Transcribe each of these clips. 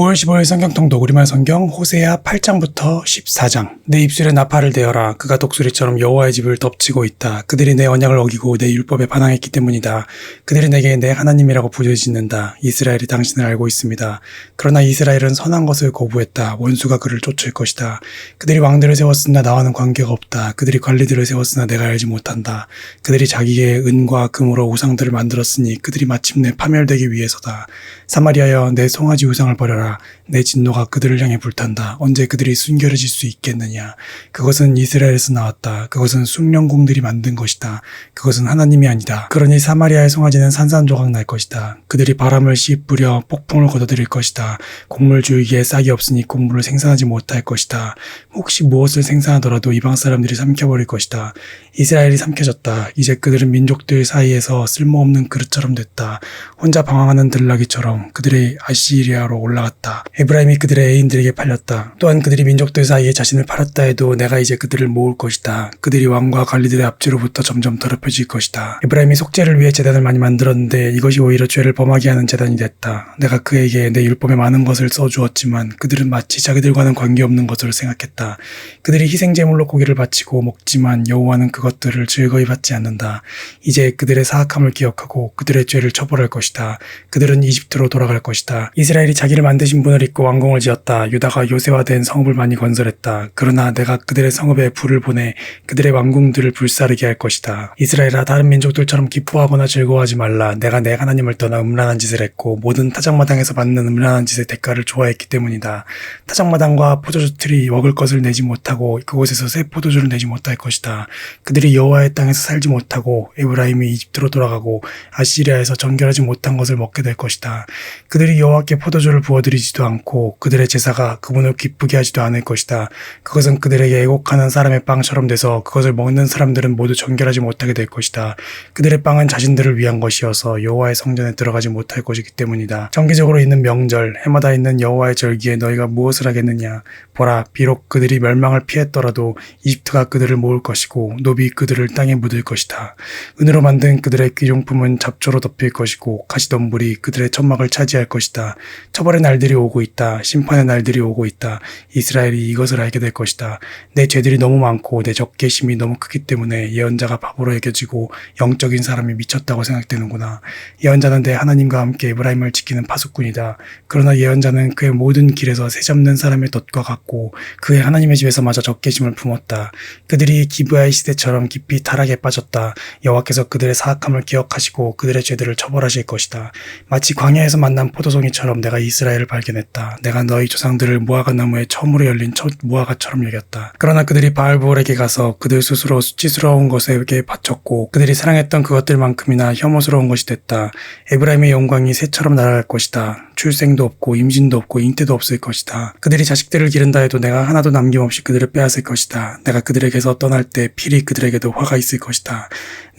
9월 15일 성경통독 우리말 성경 호세아 8장부터 14장. 내 입술에 나팔을 대어라. 그가 독수리처럼 여호와의 집을 덮치고 있다. 그들이 내 언약을 어기고 내 율법에 반항했기 때문이다. 그들이 내게 내 하나님이라고 부르짖는다. 이스라엘이 당신을 알고 있습니다. 그러나 이스라엘은 선한 것을 거부했다. 원수가 그를 쫓을 것이다. 그들이 왕들을 세웠으나 나와는 관계가 없다. 그들이 관리들을 세웠으나 내가 알지 못한다. 그들이 자기의 은과 금으로 우상들을 만들었으니 그들이 마침내 파멸되기 위해서다. 사마리아여 내 송아지 우상을 버려라 내 진노가 그들을 향해 불탄다. 언제 그들이 순결해질 수 있겠느냐? 그것은 이스라엘에서 나왔다. 그것은 숙련공들이 만든 것이다. 그것은 하나님이 아니다. 그러니 사마리아의 송아지는 산산조각 날 것이다. 그들이 바람을 씨뿌려 폭풍을 걷어들일 것이다. 곡물 주위기에 싹이 없으니 곡물을 생산하지 못할 것이다. 혹시 무엇을 생산하더라도 이방 사람들이 삼켜버릴 것이다. 이스라엘이 삼켜졌다. 이제 그들은 민족들 사이에서 쓸모없는 그릇처럼 됐다. 혼자 방황하는 들나귀처럼 그들의 아시리아로 올라갔다. 에브라임이 그들의 애인들에게 팔렸다. 또한 그들이 민족들 사이에 자신을 팔았다 해도 내가 이제 그들을 모을 것이다. 그들이 왕과 관리들의 압제로부터 점점 더럽혀질 것이다. 에브라임이 속죄를 위해 재단을 많이 만들었는데 이것이 오히려 죄를 범하게 하는 재단이 됐다. 내가 그에게 내 율법에 많은 것을 써주었지만 그들은 마치 자기들과는 관계없는 것으로 생각했다. 그들이 희생 제물로 고기를 바치고 먹지만 여호와는 그것들을 즐거이 받지 않는다. 이제 그들의 사악함을 기억하고 그들의 죄를 처벌할 것이다. 그들은 이집트로 돌아갈 것이다. 이스라엘이 자기를 만 드신 분을 잊고 왕궁을 지었다. 유다가 요새화된 성읍을 많이 건설했다. 그러나 내가 그들의 성읍에 불을 보내 그들의 왕궁들을 불사르게 할 것이다. 이스라엘아 다른 민족들처럼 기뻐하거나 즐거워하지 말라. 내가 내 하나님을 떠나 음란한 짓을 했고 모든 타작마당에서 받는 음란한 짓의 대가를 좋아했기 때문이다. 타작마당과 포도주 틀이 먹을 것을 내지 못하고 그곳에서 새 포도주를 내지 못할 것이다. 그들이 여호와의 땅에서 살지 못하고 에브라임이 이집트로 돌아가고 아시리아에서 정결하지 못한 것을 먹게 될 것이다. 그들이 여호와께 포도주를 부어드 리지도 않고 그들의 제사가 그분을 기쁘게 하지도 않을 것이다. 그것은 그들에게 애곡하는 사람의 빵처럼 돼서 그것을 먹는 사람들은 모두 정결하지 못하게 될 것이다. 그들의 빵은 자신들을 위한 것이어서 여호와의 성전에 들어가지 못할 것이기 때문이다. 정기적으로 있는 명절, 해마다 있는 여호와의 절기에 너희가 무엇을 하겠느냐? 보라, 비록 그들이 멸망을 피했더라도 이집트가 그들을 모을 것이고 노비 그들을 땅에 묻을 것이다. 은으로 만든 그들의 귀중품은 잡초로 덮일 것이고 가시덤불이 그들의 천막을 차지할 것이다. 처벌의 날 들이 오고 있다. 심판의 날들이 오고 있다. 이스라엘이 이것을 알게 될 것이다. 내 죄들이 너무 많고 내 적개심이 너무 크기 때문에 예언자가 바보로 여겨지고 영적인 사람이 미쳤다고 생각되는구나. 예언자는 내 하나님과 함께 에브라임을 지키는 파수꾼이다. 그러나 예언자는 그의 모든 길에서 새 잡는 사람의 덫과 같고 그의 하나님의 집에서 마저 적개심을 품었다. 그들이 기브아의 시대처럼 깊이 타락에 빠졌다. 여호와께서 그들의 사악함을 기억하시고 그들의 죄들을 처벌하실 것이다. 마치 광야에서 만난 포도송이처럼 내가 이스라엘을 발견했다. 내가 너희 조상들을 무화과 나무에 처음으로 열린 첫 무화과처럼 여겼다. 그러나 그들이 바알볼에게 가서 그들 스스로 수치스러운 것에게 바쳤고 그들이 사랑했던 그것들만큼이나 혐오스러운 것이 됐다. 에브라임의 영광이 새처럼 날아갈 것이다. 출생도 없고 임신도 없고 잉태도 없을 것이다. 그들이 자식들을 기른다 해도 내가 하나도 남김없이 그들을 빼앗을 것이다. 내가 그들에게서 떠날 때 필히 그들에게도 화가 있을 것이다.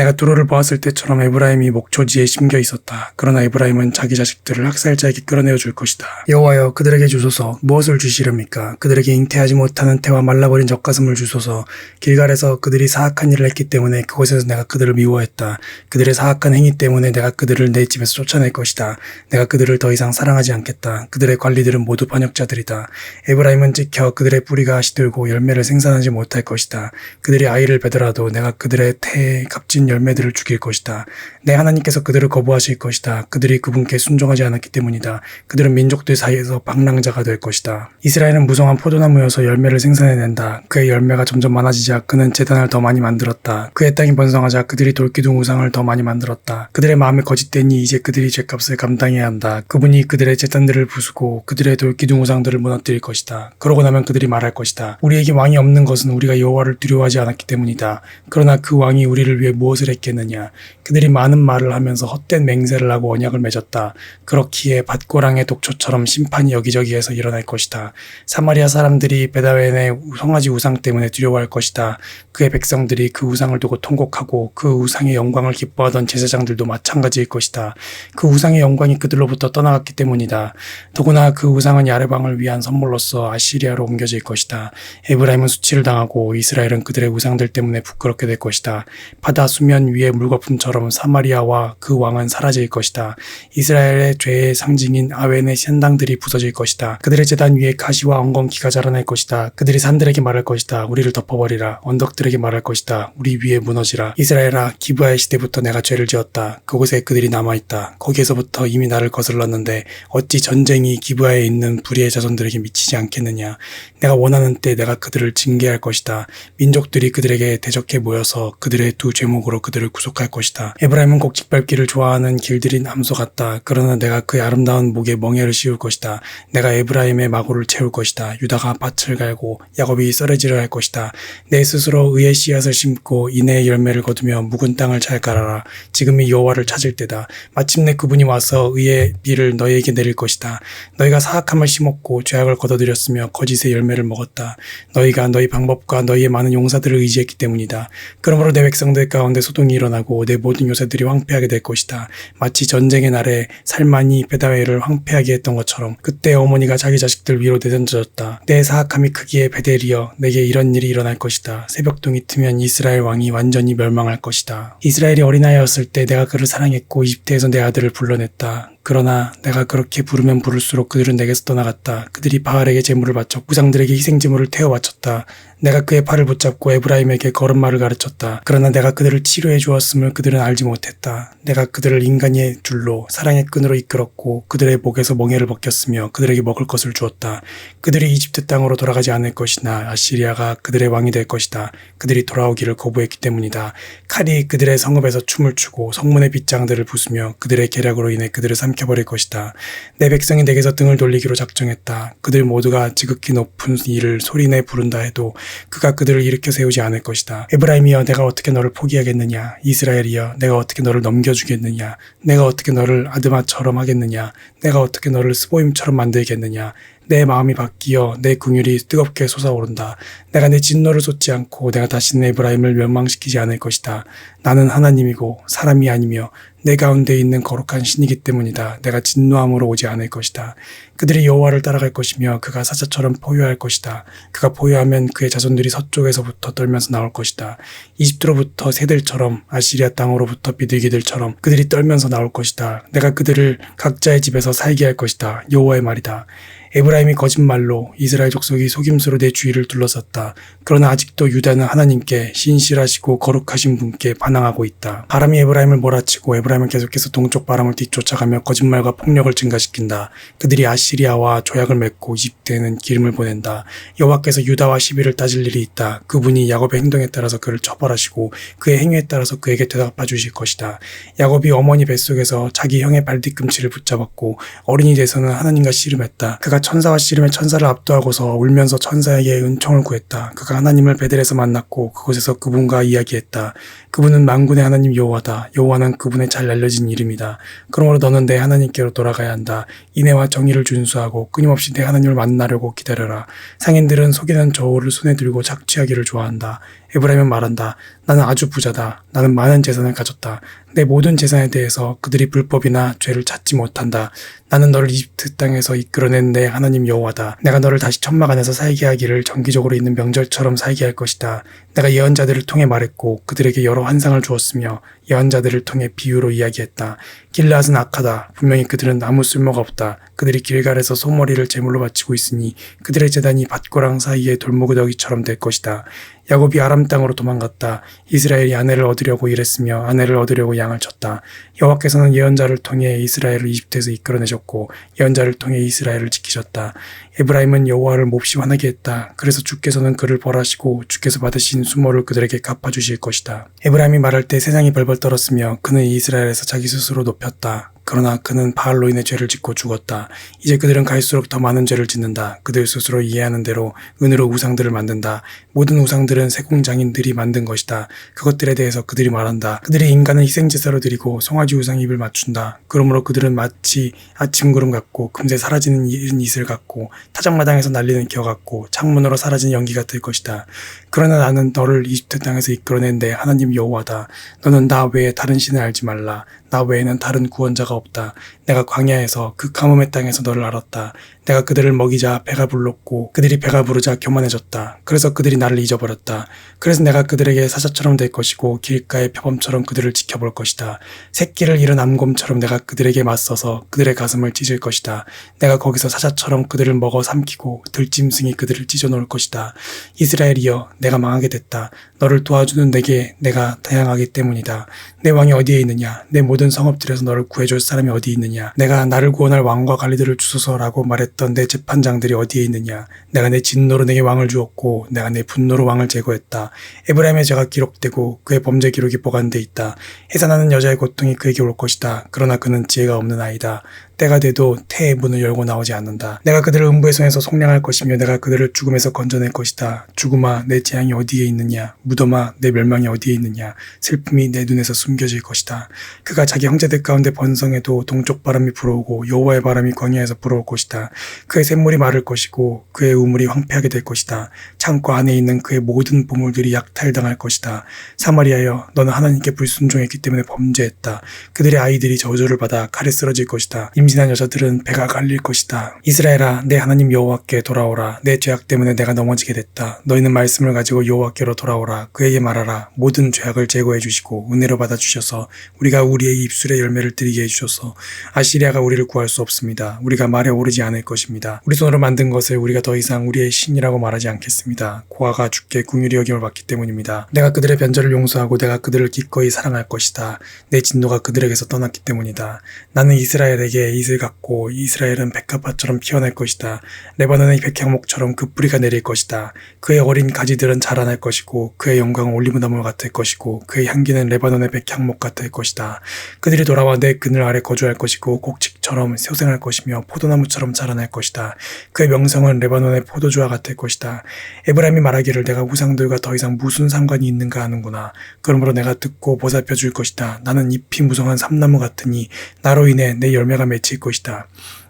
내가 두로를 보았을 때처럼 에브라임이 목초지에 심겨 있었다. 그러나 에브라임은 자기 자식들을 학살자에게 끌어내어 줄 것이다. 여호와여 그들에게 주소서 무엇을 주시렵니까? 그들에게 잉태하지 못하는 태와 말라버린 젖가슴을 주소서 길갈에서 그들이 사악한 일을 했기 때문에 그곳에서 내가 그들을 미워했다. 그들의 사악한 행위 때문에 내가 그들을 내 집에서 쫓아낼 것이다. 내가 그들을 더 이상 사랑 하지 않겠다. 그들의 관리들은 모두 반역자들이다. 에브라임은 찍혀 그들의 뿌리가 시들고 열매를 생산하지 못할 것이다. 그들이 아이를 베더라도 내가 그들의 태에 값진 열매들을 죽일 것이다. 내 하나님께서 그들을 거부하실 것이다. 그들이 그분께 순종하지 않았기 때문이다. 그들은 민족들 사이에서 방랑자가 될 것이다. 이스라엘은 무성한 포도나무여서 열매를 생산해낸다. 그의 열매가 점점 많아지자 그는 재단을 더 많이 만들었다. 그의 땅이 번성하자 그들이 돌기둥 우상을 더 많이 만들었다. 그들의 마음이 거짓되니 이제 그들이 죄값을 감당해야 한다. 그분이 그들 의 재단들을 부수고 그들의 돌기둥 우상들을 무너뜨릴 것이다. 그러고 나면 그들이 말할 것이다. 우리에게 왕이 없는 것은 우리가 여호와를 두려워하지 않았기 때문이다. 그러나 그 왕이 우리를 위해 무엇을 했겠느냐? 그들이 많은 말을 하면서 헛된 맹세를 하고 언약을 맺었다. 그렇기에 밭고랑의 독초처럼 심판이 여기저기에서 일어날 것이다. 사마리아 사람들이 베다웬의 성아지 우상 때문에 두려워할 것이다. 그의 백성들이 그 우상을 두고 통곡하고 그 우상의 영광을 기뻐하던 제사장들도 마찬가지일 것이다. 그 우상의 영광이 그들로부터 떠나갔기 때문에 때문이다. 더구나 그 우상은 야레방을 위한 선물로서 아시리아로 옮겨질 것이다. 에브라임은 수치를 당하고 이스라엘은 그들의 우상들 때문에 부끄럽게 될 것이다. 바다 수면 위의 물거품처럼 사마리아와 그 왕은 사라질 것이다. 이스라엘의 죄의 상징인 아웬의 신당들이 부서질 것이다. 그들의 재단 위에 가시와 엉겅퀴가 자라날 것이다. 그들이 산들에게 말할 것이다. 우리를 덮어버리라. 언덕들에게 말할 것이다. 우리 위에 무너지라. 이스라엘아, 기브아의 시대부터 내가 죄를 지었다. 그곳에 그들이 남아있다. 거기에서부터 이미 나를 거슬렀는데 어찌 전쟁이 기브아에 있는 불의의 자손들에게 미치지 않겠느냐. 내가 원하는 때 내가 그들을 징계할 것이다. 민족들이 그들에게 대적해 모여서 그들의 두 죄목으로 그들을 구속할 것이다. 에브라임은 곡식 밟기를 좋아하는 길들인 암소 같다. 그러나 내가 그의 아름다운 목에 멍에를 씌울 것이다. 내가 에브라임의 마고를 채울 것이다. 유다가 밭을 갈고 야곱이 썰어지려 할 것이다. 내 스스로 의의 씨앗을 심고 인내의 열매를 거두며 묵은 땅을 잘 깔아라. 지금이 여호와를 찾을 때다. 마침내 그분이 와서 의의 비를 너 희에게 내릴 것이다. 너희가 사악함을 심었고 죄악을 거둬들였으며 거짓의 열매를 먹었다. 너희가 너희 방법과 너희의 많은 용사들을 의지했기 때문이다. 그러므로 내 백성들 가운데 소동이 일어나고 내 모든 요새들이 황폐하게 될 것이다. 마치 전쟁의 날에 살만이 베다웨를 황폐하게 했던 것처럼 그때 어머니가 자기 자식들 위로 내던져졌다. 내 사악함이 크기에 베델이여 내게 이런 일이 일어날 것이다. 새벽동이 트면 이스라엘 왕이 완전히 멸망할 것이다. 이스라엘이 어린아이였을 때 내가 그를 사랑했고 이집트에서 내 아들을 불러냈다. 그러나 내가 그렇게 부르면 부를수록 그들은 내게서 떠나갔다. 그들이 바알에게 제물을 바쳐 우상들에게 희생제물을 태워 바쳤다. 내가 그의 팔을 붙잡고 에브라임에게 걸음마를 가르쳤다. 그러나 내가 그들을 치료해 주었음을 그들은 알지 못했다. 내가 그들을 인간의 줄로 사랑의 끈으로 이끌었고 그들의 목에서 멍에를 벗겼으며 그들에게 먹을 것을 주었다. 그들이 이집트 땅으로 돌아가지 않을 것이나 아시리아가 그들의 왕이 될 것이다. 그들이 돌아오기를 거부했기 때문이다. 칼이 그들의 성읍에서 춤을 추고 성문의 빗장들을 부수며 그들의 계략으로 인해 그들을 삼 켜버릴 것이다. 내 백성이 내게서 등을 돌리기로 작정했다. 그들 모두가 지극히 높은 일을 소리내 부른다 해도 그가 그들을 일으켜 세우지 않을 것이다. 에브라임이여 내가 어떻게 너를 포기하겠느냐. 이스라엘이여 내가 어떻게 너를 넘겨주겠느냐. 내가 어떻게 너를 아드마처럼 하겠느냐. 내가 어떻게 너를 스보임처럼 만들겠느냐. 내 마음이 바뀌어 내 궁율이 뜨겁게 솟아오른다. 내가 내 진노를 쏟지 않고 내가 다시는 에브라임을 멸망시키지 않을 것이다. 나는 하나님이고 사람이 아니며 내 가운데 있는 거룩한 신이기 때문이다. 내가 진노함으로 오지 않을 것이다. 그들이 여호와를 따라갈 것이며 그가 사자처럼 포효할 것이다. 그가 포효하면 그의 자손들이 서쪽에서부터 떨면서 나올 것이다. 이집트로부터 새들처럼 아시리아 땅으로부터 비둘기들처럼 그들이 떨면서 나올 것이다. 내가 그들을 각자의 집에서 살게 할 것이다. 여호와의 말이다. 에브라임이 거짓말로 이스라엘 족속이 속임수로 내 주위를 둘러쌌다. 그러나 아직도 유다는 하나님께 신실하시고 거룩하신 분께 반항하고 있다. 바람이 에브라임을 몰아치고 에브라임은 계속해서 동쪽 바람을 뒤쫓아가며 거짓말과 폭력을 증가시킨다. 그들이 아시리아와 조약을 맺고 이집트에는 기름을 보낸다. 여호와께서 유다와 시비를 따질 일이 있다. 그분이 야곱의 행동에 따라서 그를 처벌하시고 그의 행위에 따라서 그에게 대답해 주실 것이다. 야곱이 어머니 뱃속에서 자기 형의 발뒤꿈치를 붙잡았고 어린이 돼서는 하나님과 씨름했다. 그가 천사와 씨름의 천사를 압도하고서 울면서 천사에게 은총을 구했다. 그가 하나님을 베델에서 만났고 그곳에서 그분과 이야기했다. 그분은 만군의 하나님 여호와다. 여호와는 그분의 잘 알려진 이름이다. 그러므로 너는 내 하나님께로 돌아가야 한다. 인애와 정의를 준수하고 끊임없이 내 하나님을 만나려고 기다려라. 상인들은 속이는 저울을 손에 들고 착취하기를 좋아한다. 에브라임은 말한다. 나는 아주 부자다. 나는 많은 재산을 가졌다. 내 모든 재산에 대해서 그들이 불법이나 죄를 찾지 못한다. 나는 너를 이집트 땅에서 이끌어낸 내 하나님 여호와다. 내가 너를 다시 천막 안에서 살게 하기를 정기적으로 있는 명절처럼 살게 할 것이다. 내가 예언자들을 통해 말했고 그들에게 여러 환상을 주었으며 예언자들을 통해 비유로 이야기했다. 길라앗은 악하다. 분명히 그들은 아무 쓸모가 없다. 그들이 길갈에서 소머리를 제물로 바치고 있으니 그들의 재단이 밭고랑 사이의 돌무더기처럼 될 것이다. 야곱이 아람 땅으로 도망갔다. 이스라엘이 아내를 얻으려고 일했으며 아내를 얻으려고 양을 쳤다. 여호와께서는 예언자를 통해 이스라엘을 이집트에서 이끌어내셨고 예언자를 통해 이스라엘을 지키셨다. 에브라임은 여호와를 몹시 화나게 했다. 그래서 주께서는 그를 벌하시고 주께서 받으신 수모를 그들에게 갚아주실 것이다. 에브라임이 말할 때 세상이 벌벌 떨었으며 그는 이스라엘에서 자기 스스로 높였다. 그러나 그는 바알로 인해 죄를 짓고 죽었다. 이제 그들은 갈수록 더 많은 죄를 짓는다. 그들 스스로 이해하는 대로 은으로 우상들을 만든다. 모든 우상들은 세공장인들이 만든 것이다. 그것들에 대해서 그들이 말한다. 그들이 인간을 희생제사로 드리고 송아지 우상 입을 맞춘다. 그러므로 그들은 마치 아침 구름 같고 금세 사라지는 이슬 같고 타작마당에서 날리는 기어 같고 창문으로 사라진 연기 같을 것이다. 그러나 나는 너를 이집트 땅에서 이끌어낸 내 하나님 여호와다. 너는 나 외에 다른 신을 알지 말라. 나 외에는 다른 구원자가 없다. 내가 광야에서 그 가뭄의 땅에서 너를 알았다. 내가 그들을 먹이자 배가 불렀고 그들이 배가 부르자 교만해졌다. 그래서 그들이 나를 잊어버렸다. 그래서 내가 그들에게 사자처럼 될 것이고 길가의 표범처럼 그들을 지켜볼 것이다. 새끼를 잃은 암곰처럼 내가 그들에게 맞서서 그들의 가슴을 찢을 것이다. 내가 거기서 사자처럼 그들을 먹어 삼키고 들짐승이 그들을 찢어 놓을 것이다. 이스라엘이여 내가 망하게 됐다. 너를 도와주는 내게 내가 다양하기 때문이다. 내 왕이 어디에 있느냐? 내 모든 성읍들에서 너를 구해줄 사람이 어디 있느냐? 내가 나를 구원할 왕과 관리들을 주소서라고 말했던 내 재판장들이 어디에 있느냐? 내가 내 진노로 내게 왕을 주었고 내가 내 분노로 왕을 제거했다. 에브라임의 죄가 기록되고 그의 범죄 기록이 보관돼 있다. 해산하는 여자의 고통이 그에게 올 것이다. 그러나 그는 지혜가 없는 아이다. 때가 돼도 태의 문을 열고 나오지 않는다. 내가 그들을 음부의 손에서 속량할 것이며 내가 그들을 죽음에서 건져낼 것이다. 죽음아 내 재앙이 어디에 있느냐? 무덤아 내 멸망이 어디에 있느냐? 슬픔이 내 눈에서 숨겨질 것이다. 그가 자기 형제들 가운데 번성해도 동쪽 바람이 불어오고 여호와의 바람이 광야에서 불어올 것이다. 그의 샘물이 마를 것이고 그의 우물이 황폐하게 될 것이다. 창고 안에 있는 그의 모든 보물들이 약탈당할 것이다. 사마리아여 너는 하나님께 불순종했기 때문에 범죄했다. 그들의 아이들이 저주를 받아 칼에 쓰러질 것이다. 임 신한 여자들은 배가 갈릴 것이다. 이스라엘아 내 하나님 여호와께 돌아오라. 내 죄악 때문에 내가 넘어지게 됐다. 너희는 말씀을 가지고 여호와께로 돌아오라. 그에게 말하라. 모든 죄악을 제거해 주시고 은혜로 받아 주셔서 우리가 우리의 입술의 열매를 드리게 해 주셔서 아시리아가 우리를 구할 수 없습니다. 우리가 말에 오르지 않을 것입니다. 우리 손으로 만든 것을 우리가 더 이상 우리의 신이라고 말하지 않겠습니다. 고아가 죽게 궁율이 여김을 받기 때문입니다. 내가 그들의 변절을 용서하고 내가 그들을 기꺼이 사랑할 것이다. 내 진노가 그들에게서 떠났기 때문이다. 나는 이스라엘에게 이슬 같고 이스라엘은 백합화처럼 피어날 것이다. 레바논의 백향목처럼 그 뿌리가 내릴 것이다. 그의 어린 가지들은 자라날 것이고 그의 영광은 올리브나무 같을 것이고 그의 향기는 레바논의 백향목 같을 것이다. 그들이 돌아와 내 그늘 아래 거주할 것이고 곡식처럼 쇠생할 것이며 포도나무처럼 자라날 것이다. 그의 명성은 레바논의 포도주와 같을 것이다. 에브라임이 말하기를 내가 우상들과 더 이상 무슨 상관이 있는가 하는구나. 그러므로 내가 듣고 보살펴 줄 것이다. 나는 잎이 무성한 삼나무 같으니 나로 인해 내 열매가 맺힐 것이다.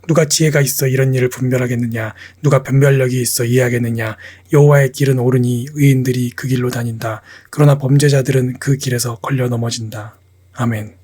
누가 지혜가 있어 이런 일을 분별하겠느냐? 누가 변별력이 있어 이해하겠느냐? 여호와의 길은 옳으니 의인들이 그 길로 다닌다. 그러나 범죄자들은 그 길에서 걸려 넘어진다. 아멘.